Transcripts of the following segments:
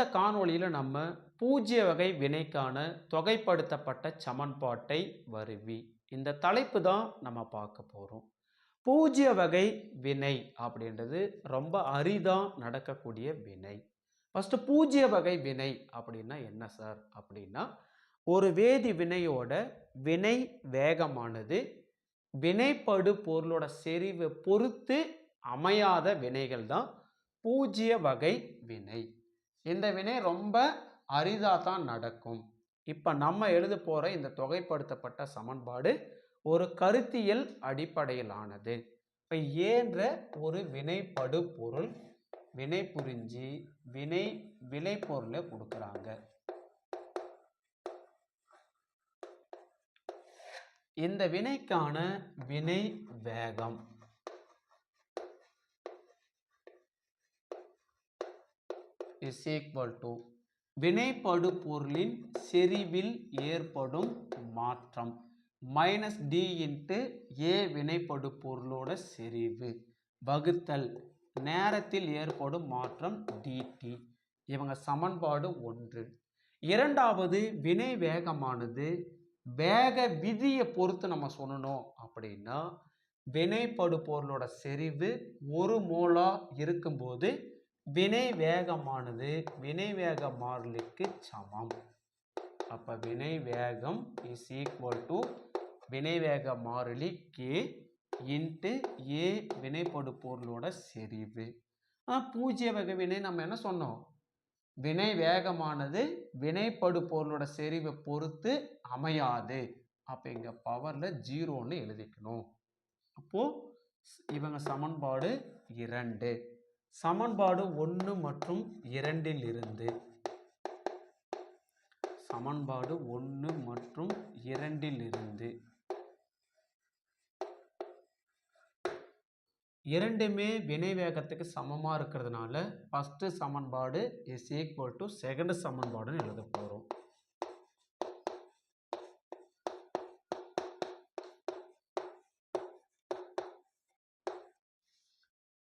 இந்த காணொளியில் நம்ம பூஜ்ய வகை வினைக்கான தொகைப்படுத்தப்பட்ட சமன்பாட்டை வருவி. இந்த தலைப்பு தான் நம்ம பார்க்க போகிறோம் பூஜ்ய வகை வினை அப்படின்றது ரொம்ப அரிதாக நடக்கக்கூடிய வினை. ஃபஸ்ட்டு பூஜ்ய வகை வினை அப்படின்னா என்ன சார் அப்படின்னா ஒரு வேதி வினையோட வினை வேகமானது வினைப்படு பொருளோட செறிவை பொறுத்து அமையாத வினைகள் தான் பூஜ்ய வகை வினை. இந்த வினை ரொம்ப அரிதாக தான் நடக்கும். இப்போ நம்ம எழுத போகிற இந்த தொகைப்படுத்தப்பட்ட சமன்பாடு ஒரு கருத்தியல் அடிப்படையிலானது. இப்போ ஏன்ற ஒரு வினைப்படு பொருள் வினை புரிஞ்சு வினை விளைபொருளை கொடுக்குறாங்க. இந்த வினைக்கான வினை வேகம். இஸ் ஈக்குவல் டு வினைப்படு பொருளின் செறிவில் ஏற்படும் மாற்றம். மைனஸ் டி இன்ட்டு ஏ வினைப்படு பொருளோட செறிவு. வகுத்தல். நேரத்தில் ஏற்படும் மாற்றம் டிடி இவங்க சமன்பாடு ஒன்று. இரண்டாவது வினை வேகமானது வேக விதியை பொறுத்து நம்ம சொல்லணும் அப்படின்னா வினைப்படு பொருளோட செறிவு ஒரு மோலா இருக்கும்போது வினை வேகமானது வினை வேக மாறிலிக்கு சமம். அப்போ வினை வேகம் இஸ் ஈக்குவல் டு வினை வேக மாறிலி கே இன்ட்டு ஏ வினைப்படு பொருளோட செறிவு. ஆனால் பூஜ்ய வகை வினை நம்ம என்ன சொன்னோம்? வினை வேகமானது வினைப்படு பொருளோட செறிவை பொறுத்து அமையாது. அப்போ இங்கே பவரில் ஜீரோன்னு எழுதிக்கணும். அப்போது இவங்க சமன்பாடு இரண்டு. சமன்பாடு ஒன்று மற்றும் இரண்டில் இருந்து சமன்பாடு ஒன்று மற்றும் இரண்டில் இருந்து இரண்டுமே வினை வேகத்துக்கு சமமாக இருக்கிறதுனால ஃபஸ்ட்டு சமன்பாடு இஸ் ஈக்குவல் டு செகண்ட் சமன்பாடுன்னு எழுத போகிறோம்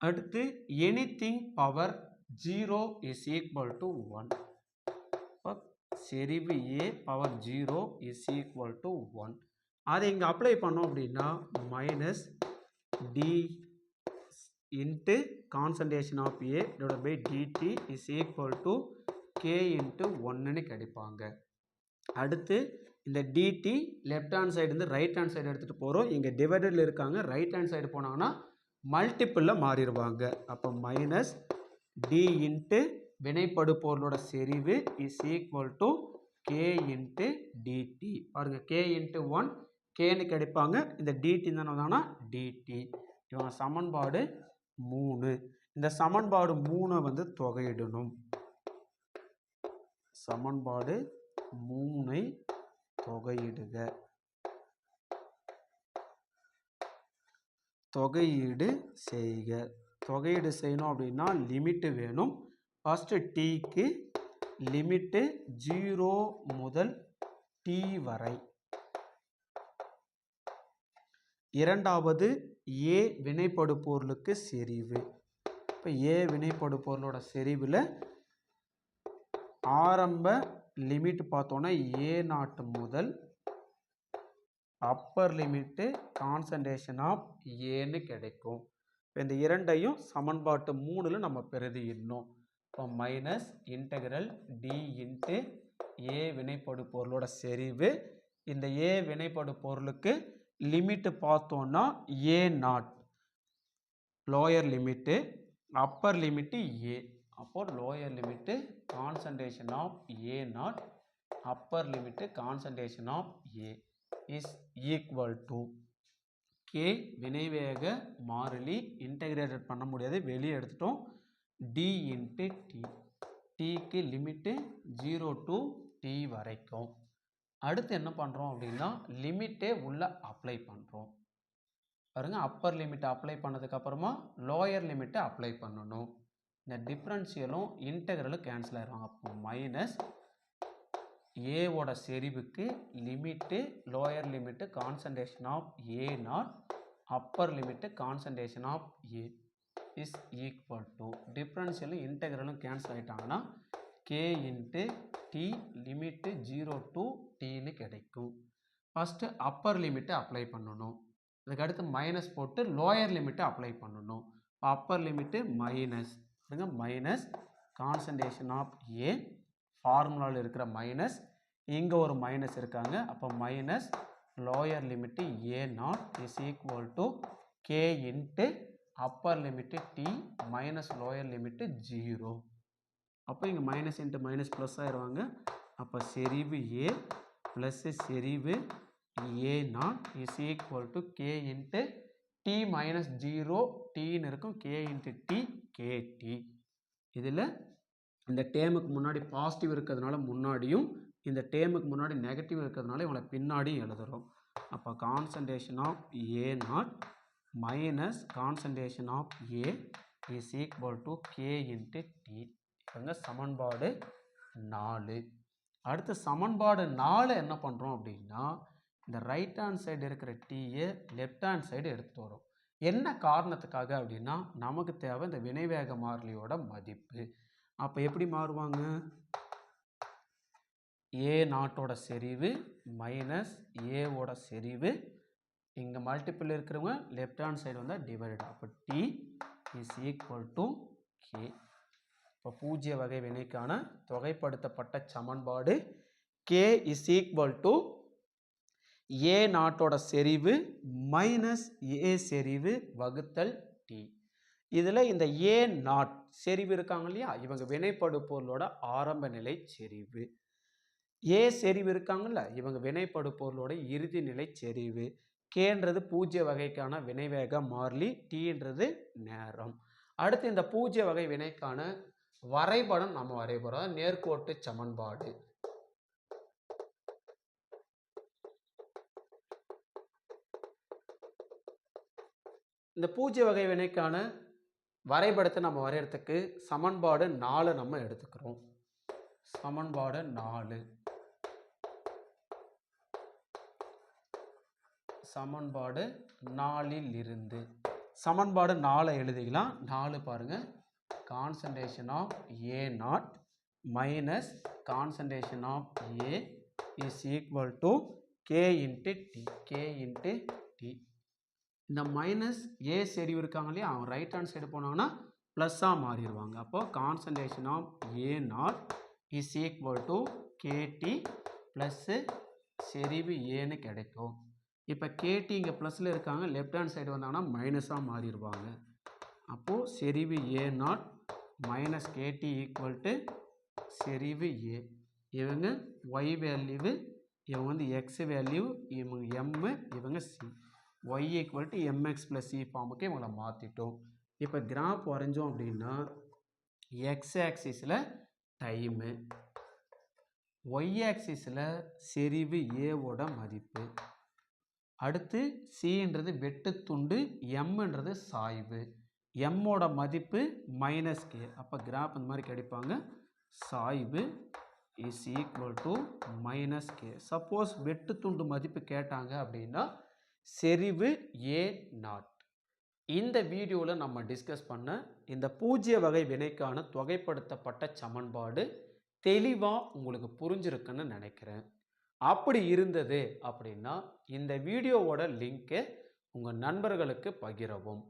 அடுத்து anything power zero is equal to one செறிவு A power zero is equal to one அதை இங்கே அப்ளை பண்ணோம் அப்படின்னா minus d into concentration of A divide by dt is equal to k into ஒன்றுன்னு கிடைப்பாங்க. அடுத்து இந்த டிடி லெஃப்ட் ஹேண்ட் சைடு வந்து ரைட் ஹேண்ட் சைடு எடுத்துகிட்டு போகிறோம் இங்கே டிவைடரில் இருக்காங்க. ரைட் ஹேண்ட் சைடு போனாங்கன்னா மல்டிப்பிளில் மாறிடுவாங்க. அப்போ மைனஸ் டி இன்ட்டு வினைப்படு பொருளோட செறிவு is equal to k into dt பாருங்கள் கே இன்ட்டு ஒன் கேன்னு கிடைப்பாங்க. இந்த டிடி தானே தானா டிடி இவங்க சமன்பாடு மூணு. இந்த சமன்பாடு மூணை வந்து தொகையிடணும். சமன்பாடு மூணை தொகையிடுக. தொகையீடு செய்க. தொகையீடு செய்யணும் அப்படின்னா லிமிட்டு வேணும். ஃபஸ்ட்டு டீக்கு லிமிட்டு ஜீரோ முதல் டி வரை. இரண்டாவது ஏ வினைப்படு பொருளுக்கு செறிவு. இப்போ ஏ வினைப்படு பொருளோட செறிவில் ஆரம்ப லிமிட் பார்த்தோன்னா ஏ நாட்டு முதல் அப்பர் லிமிட்டு கான்சன்ட்ரேஷன் ஆஃப் ஏன்னு கிடைக்கும். இப்போ இந்த இரண்டையும் சமன்பாட்டு மூணில் நம்ம பிரதியிடணும் இப்போ minus integral d into A வினைப்படு பொருளோட செறிவு. இந்த ஏ வினைப்படு பொருளுக்கு லிமிட்டு பார்த்தோன்னா A nought lower limit upper limit A அப்போ lower limit concentration of A nought upper limit concentration of A is equal to k வினைவேக மாறிலி இன்டகிரேட்டட் பண்ண முடியாது. வெளியே எடுத்துட்டோம். டி இன்ட்டு டி டிக்கு லிமிட்டு ஜீரோ டு டி வரைக்கும். அடுத்து என்ன பண்ணுறோம் அப்படின்னா லிமிட்டே உள்ளே அப்ளை பண்ணுறோம் பாருங்க அப்பர் லிமிட்டை அப்ளை பண்ணதுக்கப்புறமா லோயர் லிமிட்டை அப்ளை பண்ணணும். இந்த டிஃப்ரென்ஷியலும் இன்டகிரலும் கேன்சல் ஆயிடுவாங்க அப்போ மைனஸ் ஏவோட செறிவுக்கு limit lower limit concentration of A nought upper limit concentration of A is equal to டிஃப்ரென்ஷியலும் இன்டெக்ரலும் cancel ஆகிட்டாங்கன்னா k into t limit zero to டின்னு கிடைக்கும். ஃபஸ்ட்டு அப்பர் லிமிட்டை அப்ளை பண்ணணும். அதுக்கடுத்து மைனஸ் போட்டு லோயர் லிமிட்டை அப்ளை பண்ணணும். Upper limit minus minus concentration of A ஃபார்முலாவில் இருக்கிற மைனஸ் இங்கே ஒரு மைனஸ் இருக்காங்க. அப்போ minus lower limit A nought is equal to k into upper limit t minus lower limit zero அப்போ இங்கே மைனஸ் இன்ட்டு மைனஸ் ப்ளஸ் ஆயிடுவாங்க அப்போ செறிவு ஏ ப்ளஸ்ஸு செறிவு A nought is equal to k into t minus zero டின்னு இருக்கும். K into D கேடி இதில் இந்த டேமுக்கு முன்னாடி பாசிட்டிவ் இருக்கிறதுனால முன்னாடியும் இந்த டேமுக்கு முன்னாடி நெகட்டிவ் இருக்கிறதுனால இவங்களை பின்னாடியும் எழுதுகிறோம் அப்போ concentration of A nought minus concentration of A is equal to k into t இவங்க சமன்பாடு நாலு. அடுத்து சமன்பாடு நாலு என்ன பண்ணுறோம் அப்படின்னா இந்த ரைட் ஹேண்ட் சைடு இருக்கிற டீயை லெஃப்ட் ஹேண்ட் சைடு எடுத்துகிட்டு வரும் என்ன காரணத்துக்காக அப்படின்னா நமக்கு தேவை இந்த வினைவேக மாறிலியோட மதிப்பு. அப்போ எப்படி மாறுவாங்க? ஏ நாட்டோட செறிவு மைனஸ் ஏவோட செறிவு. இங்கே மல்டிபிள் இருக்கிறவங்க லெஃப்ட் ஹேண்ட் சைடு வந்தால் டிவைடட் அப்போ t is equal to k இப்போ பூஜ்ய வகை வினைக்கான தொகைப்படுத்தப்பட்ட சமன்பாடு k is equal to A நாட்டோட செறிவு மைனஸ் ஏ செறிவு வகுத்தல் டி இதில் இந்த ஏ நாட் செறிவு இருக்காங்க இல்லையா? இவங்க வினைப்படு பொருளோட ஆரம்ப நிலை செறிவு. ஏ செறிவு இருக்காங்கல்ல? இவங்க வினைப்படு பொருளோட இறுதி நிலை செறிவு. கேன்றது பூஜ்ய வகைக்கான வினைவேக மாறிலி டீன்றது நேரம். அடுத்து இந்த பூஜ்ய வகை வினைக்கான வரைபடம் நம்ம வரைபடம் நேர்கோட்டு சமன்பாடு. இந்த பூஜ்ய வகை வினைக்கான வரைபடத்தை நம்ம வரையறதுக்கு சமன்பாடு நாலு நம்ம எடுத்துக்கிறோம். சமன்பாடு நாலு. சமன்பாடு நாலில் இருந்து சமன்பாடு நாலை எழுதிக்கலாம். நாலு பாருங்க. Concentration of A nought minus concentration of A is equal to k into t k into t இந்த மைனஸ் ஏ செறிவு இருக்காங்க இல்லையா? அவன் ரைட் ஹேண்ட் சைடு போனாங்கன்னா ப்ளஸ்ஸாக மாறிடுவாங்க. அப்போது concentration of A nought is equal to kt plus செறிவு ஏன்னு கிடைக்கும். இப்போ கேடி இங்கே ப்ளஸில் இருக்காங்க. லெஃப்ட் ஹேண்ட் சைடு வந்தாங்கன்னா மைனஸாக மாறிடுவாங்க. அப்போது செறிவு A not minus KT equal to செறிவு ஏ இவங்க ஒய் வேல்யூவு இவங்க வந்து எக்ஸ் வேல்யூ இவங்க எம்மு இவங்க C Y equal to M X plus C ஃபார்முக்கு இவங்களை மாற்றிட்டோம் இப்போ கிராஃப் வரைஞ்சோம் அப்படின்னா எக்ஸ் ஆக்சிஸில் டைமு ஒய் ஆக்சிஸில் செறிவு ஏவோட மதிப்பு. அடுத்து சின்றது வெட்டுத்துண்டு எம்ன்றது சாய்வு. எம்மோட மதிப்பு மைனஸ் கே அப்போ கிராஃப் இந்த மாதிரி கிடைப்பாங்க. சாய்வு is equal to minus k suppose வெட்டுத்துண்டு மதிப்பு கேட்டாங்க அப்படின்னா செறிவு ஏ நாட். இந்த வீடியோவில் நம்ம டிஸ்கஸ் பண்ண இந்த பூஜ்ய வகை வினைக்கான தொகைப்படுத்தப்பட்ட சமன்பாடு தெளிவாக உங்களுக்கு புரிஞ்சிருக்குன்னு நினைக்கிறேன். அப்படி இருந்தது அப்படின்னா இந்த வீடியோவோட லிங்க்கை உங்கள் நண்பர்களுக்கு பகிரவும்.